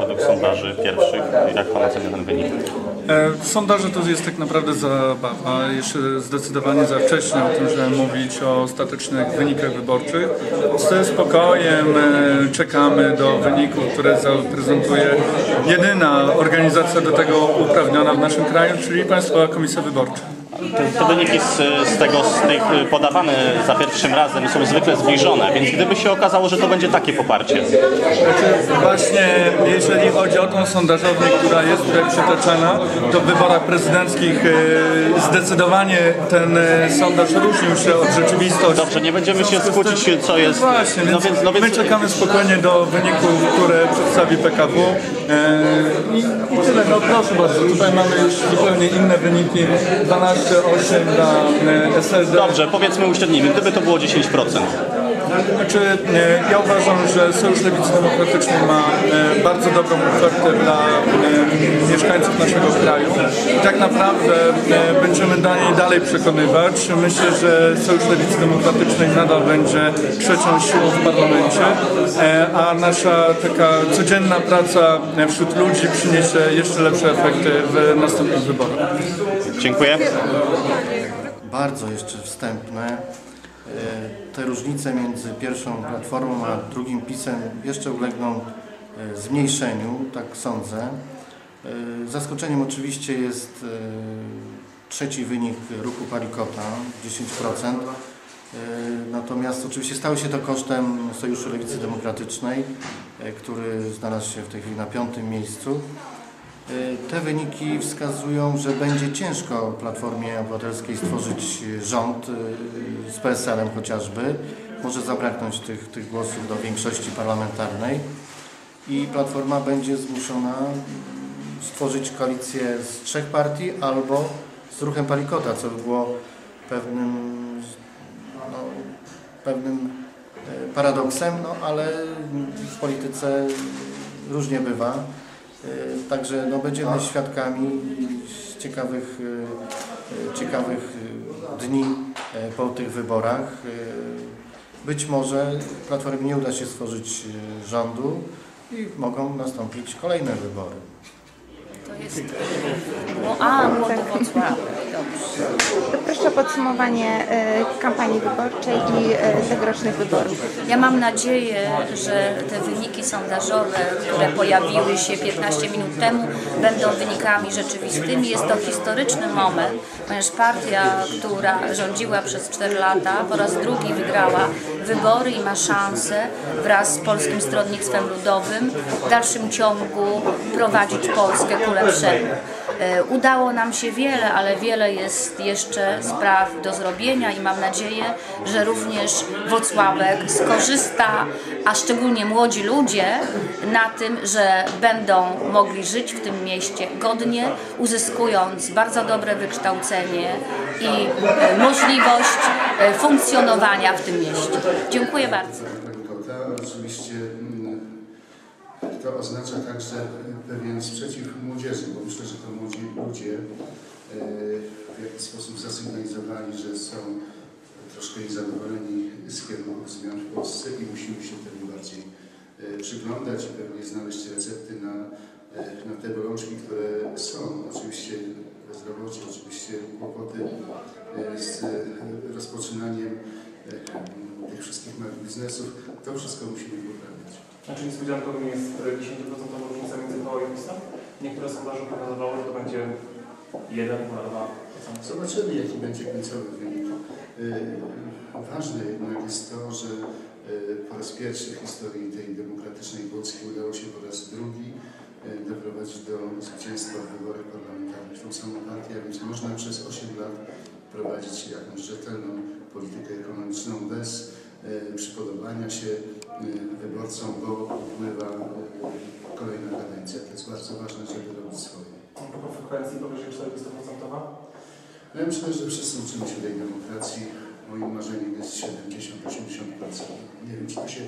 według sondaży pierwszych. Jak Pan ocenia ten wynik? E, Sondaże to jest tak naprawdę zabawa. Jeszcze zdecydowanie za wcześnie o tym, żeby mówić o ostatecznych wynikach wyborczych. Ze spokojem e, czekamy do wyników, które zaprezentuje jedyna organizacja do tego uprawniona w naszym kraju, czyli Państwowa Komisja Wyborcza. Te, wyniki z, z tego, z tych y, podawane za pierwszym razem są zwykle zbliżone, więc gdyby się okazało, że to będzie takie poparcie, Znaczy, właśnie jeżeli chodzi o tą sondażownię, która jest tutaj przytoczona, to w wyborach prezydenckich e, zdecydowanie ten e, sondaż różnił się od rzeczywistości. Dobrze, nie będziemy się skłócić, co jest- No właśnie, no więc, no więc- my czekamy spokojnie do wyników, które przedstawi PKW. E, i, I tyle, no proszę bardzo, tutaj mamy już zupełnie inne wyniki, 12,8 dla SLD. Dobrze, powiedzmy uśrednimy, gdyby to było 10%. Znaczy, e, ja uważam, że Sojusz Lewicy Demokratycznej ma e, bardzo dobrą ofertę dla e, mieszkańców naszego kraju. I tak naprawdę będziemy do niej dalej przekonywać. Myślę, że Sojusz Lewicy Demokratycznej nadal będzie trzecią siłą w parlamencie, a nasza taka codzienna praca wśród ludzi przyniesie jeszcze lepsze efekty w następnych wyborach. Dziękuję. bardzo jeszcze wstępne. E, Te różnice między pierwszą platformą a drugim pisem jeszcze ulegną e, zmniejszeniu, tak sądzę. E, Zaskoczeniem oczywiście jest trzeci wynik ruchu Palikota, 10%. E, Natomiast oczywiście stało się to kosztem Sojuszu Lewicy Demokratycznej, który znalazł się w tej chwili na piątym miejscu. Y, Te wyniki wskazują, że będzie ciężko Platformie Obywatelskiej stworzyć y, rząd y, z PSL-em chociażby. Może zabraknąć tych, tych głosów do większości parlamentarnej i Platforma będzie zmuszona mm, stworzyć koalicję z trzech partii albo z ruchem Palikota, co by było pewnym, no, pewnym e, paradoksem, no ale w polityce różnie bywa. E, Także no, będziemy świadkami ciekawych, e, ciekawych dni e, po tych wyborach. Być może Platformie nie uda się stworzyć rządu i mogą nastąpić kolejne wybory. To jest... No, a, Młody Wocław. Dobrze. To proszę o podsumowanie e, kampanii wyborczej i e, tegorocznych wyborów. Ja mam nadzieję, że te wyniki sondażowe, które pojawiły się 15 minut temu, będą wynikami rzeczywistymi. Jest to historyczny moment, ponieważ partia, która rządziła przez 4 lata, po raz drugi wygrała wybory i ma szansę wraz z Polskim Stronnictwem Ludowym w dalszym ciągu prowadzić Polskę ku lepszemu. E, Udało nam się wiele, ale wiele jest jeszcze spraw do zrobienia i mam nadzieję, że również Wocławek skorzysta, a szczególnie młodzi ludzie, na tym, że będą mogli żyć w tym mieście godnie, uzyskując bardzo dobre wykształcenie i e, możliwość e, funkcjonowania w tym mieście. Dziękuję bardzo. Oczywiście to oznacza także pewien sprzeciw młodzieży, bo myślę, że to młodzi ludzie e, w jakiś sposób zasygnalizowali, że są troszkę niezadowoleni z kierunku zmian w Polsce i musimy się temu bardziej e, przyglądać i pewnie znaleźć recepty na, e, na te bolączki, które są. Oczywiście bezrobocie, oczywiście kłopoty z rozpoczynaniem tych wszystkich małych biznesów. To wszystko musimy poprawić. Znaczy niespodzianką jest 10% różnica między PO i PiS-em. Niektóre sondaże pokazywały, że to będzie 1, 2, Zobaczymy, jaki będzie końcowy wynik. Yy, Ważne jednak jest to, że yy, po raz pierwszy w historii tej demokratycznej Polski udało się po raz drugi yy, doprowadzić do zwycięstwa w wyborach parlamentarnych tą samą partię, więc można przez 8 lat prowadzić jakąś rzetelną politykę ekonomiczną bez przypodobania się wyborcom, bo upływa yy, kolejna kadencja. To jest bardzo ważne, żeby robić swoje. Po frekwencji powyżej 40%. No Ja myślę, że wszyscy uczymy się tej demokracji. Moim marzeniem jest 70-80%. Nie wiem, czy to się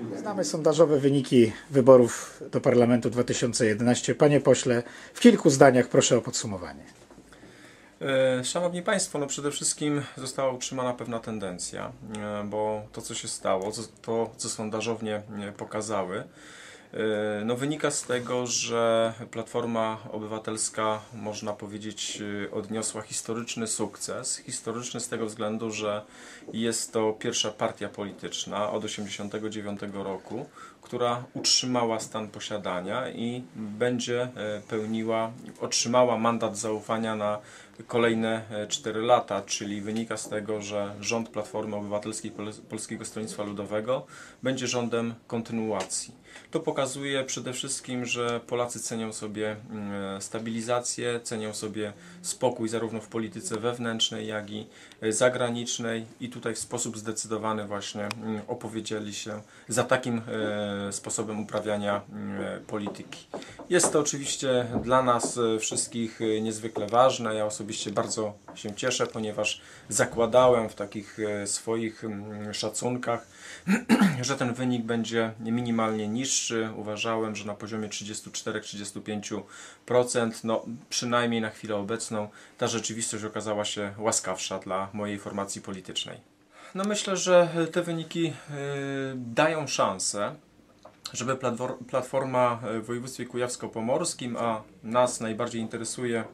uda. Znamy sondażowe wyniki wyborów do Parlamentu 2011. Panie pośle, w kilku zdaniach proszę o podsumowanie. E, Szanowni Państwo, no przede wszystkim została utrzymana pewna tendencja, e, bo to co się stało, to co sondażownie e, pokazały, No, wynika z tego, że Platforma Obywatelska, można powiedzieć, odniosła historyczny sukces. Historyczny z tego względu, że jest to pierwsza partia polityczna od 1989 roku, która utrzymała stan posiadania i będzie pełniła, otrzymała mandat zaufania na kolejne 4 lata, czyli wynika z tego, że rząd Platformy Obywatelskiej Pol- Polskiego Stronnictwa Ludowego będzie rządem kontynuacji. To pokazuje przede wszystkim, że Polacy cenią sobie mm, stabilizację, cenią sobie spokój zarówno w polityce wewnętrznej, jak i e, zagranicznej i tutaj w sposób zdecydowany właśnie mm, opowiedzieli się za takim e, sposobem uprawiania mm, polityki. Jest to oczywiście dla nas e, wszystkich e, niezwykle ważne. Ja osobiście bardzo się cieszę, ponieważ zakładałem w takich e, swoich mm, szacunkach, że ten wynik będzie minimalnie niższy. Uważałem, że na poziomie 34-35%, no przynajmniej na chwilę obecną, ta rzeczywistość okazała się łaskawsza dla mojej formacji politycznej. No myślę, że te wyniki y, dają szansę, żeby platfor- Platforma w województwie kujawsko-pomorskim, a nas najbardziej interesuje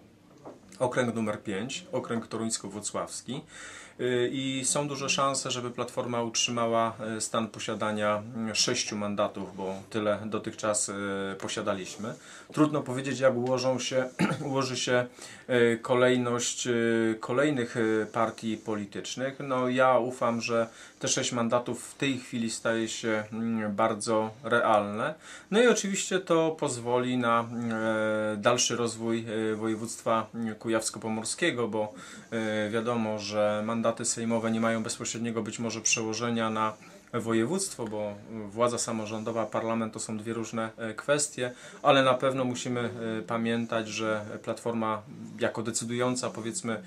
okręg numer 5, okręg toruńsko-włocławski Y, i są duże szanse, żeby Platforma utrzymała y, stan posiadania y, sześciu mandatów, bo tyle dotychczas y, posiadaliśmy. Trudno powiedzieć, jak ułożą się, ułoży się kolejność kolejnych partii politycznych. No ja ufam, że te sześć mandatów w tej chwili staje się mm, bardzo realne. No i oczywiście to pozwoli na e, dalszy rozwój województwa mm, kujawsko-pomorskiego, bo e, wiadomo, że mandaty sejmowe nie mają bezpośredniego być może przełożenia na województwo, bo władza samorządowa, parlament to są dwie różne e, kwestie, ale na pewno musimy e, pamiętać, że Platforma jako decydująca powiedzmy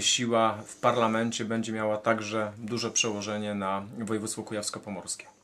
siła w parlamencie będzie miała także duże przełożenie na województwo kujawsko-pomorskie.